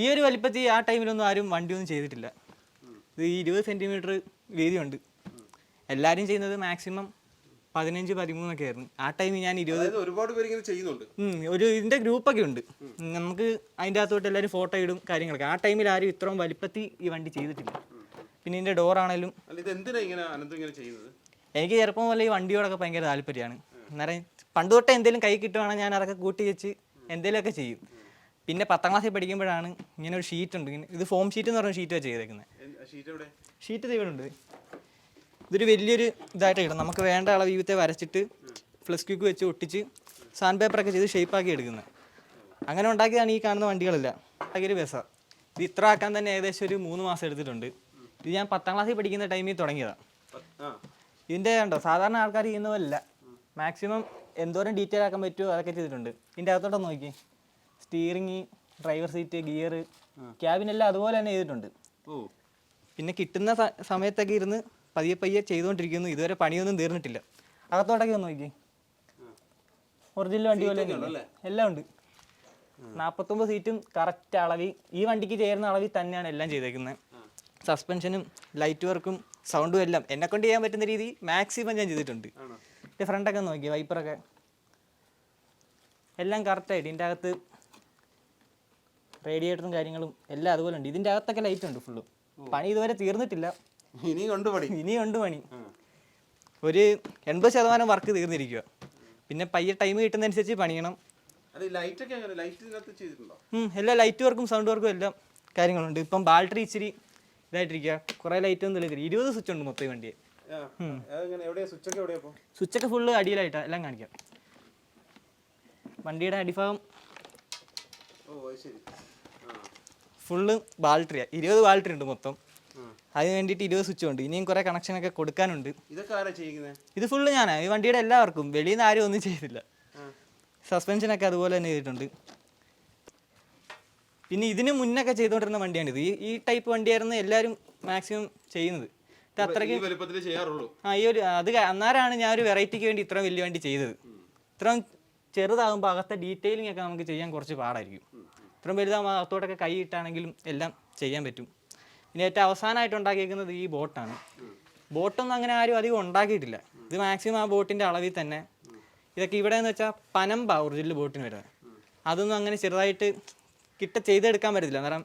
ഈ ഒരു വലിപ്പത്തിൽ ആ ടൈമിലൊന്നും ആരും വണ്ടിയൊന്നും ചെയ്തിട്ടില്ല. ഇത് ഇരുപത് സെന്റിമീറ്റർ വീതിയുണ്ട്. എല്ലാവരും ചെയ്യുന്നത് മാക്സിമം പതിനഞ്ച് പതിമൂന്നൊക്കെ ആയിരുന്നു. ആ ടൈമിൽ ഞാൻ ഇരുപത് ഒരുപാട് പേര് ഇങ്ങനെ ചെയ്യുന്നുണ്ട് ഒരു ഇതിന്റെ ഗ്രൂപ്പൊക്കെ ഉണ്ട്. നമുക്ക് അതിന്റെ അകത്തോട്ട് എല്ലാവരും ഫോട്ടോ ഇടും കാര്യങ്ങളൊക്കെ. ആ ടൈമിൽ ആരും ഇത്രയും വലിപ്പത്തിൽ ഈ വണ്ടി ചെയ്തിട്ടില്ല. പിന്നെ ഇതിന്റെ ഡോറാണേലും അല്ല ഇത് എന്തിനാ ഇങ്ങനെ അനന്ത് ഇങ്ങനെ ചെയ്യുന്നത്? എനിക്ക് ചെറുപ്പം മുതലേ ഈ വണ്ടിയോടൊക്കെ ഭയങ്കര താല്പര്യമാണ്. അന്നേരം പണ്ട് തൊട്ടേ എന്തെങ്കിലും കൈ കിട്ടുവാണെങ്കിൽ ഞാൻ അതൊക്കെ കൂട്ടി വെച്ച് എന്തെങ്കിലുമൊക്കെ ചെയ്യും. പിന്നെ പത്താം ക്ലാസ്സിൽ പഠിക്കുമ്പോഴാണ് ഇങ്ങനെ ഒരു ഷീറ്റ് ഉണ്ട്. ഇത് ഫോം ഷീറ്റ് എന്ന് പറഞ്ഞ ഷീറ്റ് ചെയ്തേക്കുന്നത് ഷീറ്റ് ഇവിടെ ഉണ്ട്. ഇതൊരു വലിയൊരു ഇതായിട്ട് കിട്ടും. നമുക്ക് വേണ്ട അളവ് ജീവിതത്തെ വരച്ചിട്ട് ഫ്ലസ് ക്യൂക്ക് വെച്ച് ഒട്ടിച്ച് സാൻഡ് പേപ്പറൊക്കെ ചെയ്ത് ഷേപ്പാക്കി എടുക്കുന്നത് അങ്ങനെ ഉണ്ടാക്കിയതാണ് ഈ കാണുന്ന വണ്ടികളില്ല. ഒരു ബസ്സാണ് ഇത് ഇത്ര ആക്കാൻ തന്നെ ഏകദേശം ഒരു മൂന്ന് മാസം എടുത്തിട്ടുണ്ട്. ഇത് ഞാൻ പത്താം ക്ലാസ്സിൽ പഠിക്കുന്ന ടൈമിൽ തുടങ്ങിയതാണ് ഇതിന്റെ ഉണ്ടോ സാധാരണ ആൾക്കാർ ചെയ്യുന്നതല്ല. മാക്സിമം എന്തോരം ഡീറ്റെയിൽ ആക്കാൻ പറ്റുമോ അതൊക്കെ ചെയ്തിട്ടുണ്ട്. ഇതിന്റെ അകത്തോട്ടൊന്ന് നോക്കി സ്റ്റീറിങ് ഡ്രൈവർ സീറ്റ് ഗിയർ ക്യാബിനെല്ലാം അതുപോലെ തന്നെ ചെയ്തിട്ടുണ്ട്. ഓ. പിന്നെ കിട്ടുന്ന സ- സമയത്തൊക്കെ ഇരുന്ന് പതിയെ പയ്യെ ചെയ്തുകൊണ്ടിരിക്കുന്നു. ഇതുവരെ പണിയൊന്നും തീർന്നിട്ടില്ല. അകത്തോട്ടൊക്കെ ഒന്ന് നോക്കി ഒറിജിനൽ വണ്ടി പോലെ? എല്ലാം ഉണ്ട്. നാൽപ്പത്തൊമ്പത് സീറ്റും കറക്റ്റ് അളവിൽ ഈ വണ്ടിക്ക് ചേരുന്ന അളവിൽ തന്നെയാണ് എല്ലാം ചെയ്തേക്കുന്നത് സസ്പെൻഷനും ലൈറ്റ് വർക്കും സൗണ്ടും എല്ലാം എന്നെ കൊണ്ട് ചെയ്യാൻ പറ്റുന്ന രീതി മാക്സിമം ഞാൻ ചെയ്തിട്ടുണ്ട്. ആണോ? ഫ്രണ്ടൊക്കെ നോക്കി വൈപ്പറൊക്കെ എല്ലാം കറക്റ്റായിട്ട് ഇതിന്റെ അകത്ത് റേഡിയേറ്ററും കാര്യങ്ങളും എല്ലാം അതുപോലെ ഉണ്ട്. ഇതിന്റെ അകത്തൊക്കെ ലൈറ്റ് ഉണ്ട് ഫുള്ള് പണി ഇതുവരെ തീർന്നിട്ടില്ല. ഇനി കൊണ്ട് പണി. ഇനി കൊണ്ട് പണി. ഒരു എൺപത് ശതമാനം വർക്ക് തീർന്നിരിക്കുക പിന്നെ പയ്യെ ടൈം കിട്ടുന്നതനുസരിച്ച് പണിയണം. എല്ലാ ലൈറ്റ് വർക്കും സൗണ്ട് വർക്കും എല്ലാം കാര്യങ്ങളുണ്ട്. ഇപ്പം ബാറ്ററി ഇച്ചിരി ഇതായിട്ടിരിക്കുക കുറേ ലൈറ്റ് ഒന്നും ഇല്ല ഇരുപത് സ്വിച്ച് ഉണ്ട് മൊത്തം വണ്ടിയെ സ്വിച്ചൊക്കെ ഫുള്ള് അടിയിലായിട്ടാണ് എല്ലാം കാണിക്കാം. വണ്ടിയുടെ അടിഭാഗം. ഓ ശരി. ഫുള്ള് ബാൾട്ടറിയാണ് ഇരുപത് ബാൾട്ടറി ഉണ്ട് മൊത്തം. അതിന് വേണ്ടിയിട്ട് ഇരുപത് സ്വിച്ച് ഉണ്ട്. ഇനിയും കുറേ കണക്ഷനൊക്കെ കൊടുക്കാനുണ്ട്. ഇത് ഫുള്ള് ഞാനാണ് ഈ വണ്ടിയുടെ എല്ലാവർക്കും. വെളിയിൽ നിന്ന് ആരും ഒന്നും ചെയ്തില്ല. സസ്പെൻഷനൊക്കെ അതുപോലെ തന്നെ ചെയ്തിട്ടുണ്ട്. പിന്നെ ഇതിന് മുന്നൊക്കെ ചെയ്തുകൊണ്ടിരുന്ന വണ്ടിയാണിത് ഈ ഈ ടൈപ്പ് വണ്ടിയായിരുന്നു എല്ലാവരും മാക്സിമം ചെയ്യുന്നത്. ഇത് അത്രയ്ക്ക് ആ ഈ ഒരു അത് അന്നേരമാണ് ഞാൻ ഒരു വെറൈറ്റിക്ക് വേണ്ടി ഇത്രയും വലിയ വണ്ടി ചെയ്തത്. ഇത്രയും ചെറുതാകുമ്പോൾ അകത്തെ ഡീറ്റെയിലിംഗ് ഒക്കെ നമുക്ക് ചെയ്യാൻ കുറച്ച് പാടായിരിക്കും. ഇത്രയും വലുതാകുമ്പോൾ അകത്തോട്ടൊക്കെ കൈ ഇട്ടാണെങ്കിലും എല്ലാം ചെയ്യാൻ പറ്റും. ഇനി ഏറ്റവും അവസാനമായിട്ട് ഉണ്ടാക്കിയിരിക്കുന്നത് ഈ ബോട്ടാണ്. ബോട്ടൊന്നും അങ്ങനെ ആരും അധികം ഉണ്ടാക്കിയിട്ടില്ല. ഇത് മാക്സിമം ആ ബോട്ടിന്റെ അളവിൽ തന്നെ. ഇതൊക്കെ ഇവിടെ എന്ന് വെച്ചാൽ പനമ്പ ഒറിജിനൽ ബോട്ടിന് വരുന്നത് അതൊന്നും അങ്ങനെ ചെറുതായിട്ട് കിട്ട ചെയ്തെടുക്കാൻ പറ്റത്തില്ല. കാരണം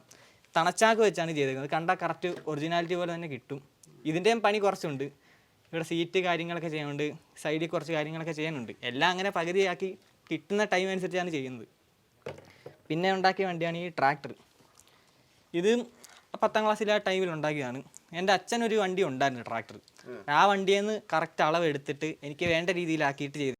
തണച്ചാക്ക് വെച്ചാണ് ചെയ്തേക്കുന്നത്. കണ്ടാൽ കറക്റ്റ് ഒറിജിനാലിറ്റി പോലെ തന്നെ കിട്ടും. ഇതിന്റെയും പണി കുറച്ചുണ്ട്. ഇവിടെ സീറ്റ് കാര്യങ്ങളൊക്കെ ചെയ്യാനുണ്ട്. സൈഡിൽ കുറച്ച് കാര്യങ്ങളൊക്കെ ചെയ്യാനുണ്ട്. എല്ലാം അങ്ങനെ പകുതിയാക്കി കിട്ടുന്ന ടൈം അനുസരിച്ചാണ് ചെയ്യുന്നത്. പിന്നെ ഉണ്ടാക്കിയ വണ്ടിയാണ് ഈ ട്രാക്ടർ. ഇത് പത്താം ക്ലാസ്സിലെ ആ ടൈമിൽ ഉണ്ടാക്കിയതാണ്. എന്റെ അച്ഛനൊരു വണ്ടി ഉണ്ടായിരുന്നു ട്രാക്ടർ. ആ വണ്ടിയിൽ നിന്ന് കറക്റ്റ് അളവെടുത്തിട്ട് എനിക്ക് വേണ്ട രീതിയിലാക്കിയിട്ട് ചെയ്തു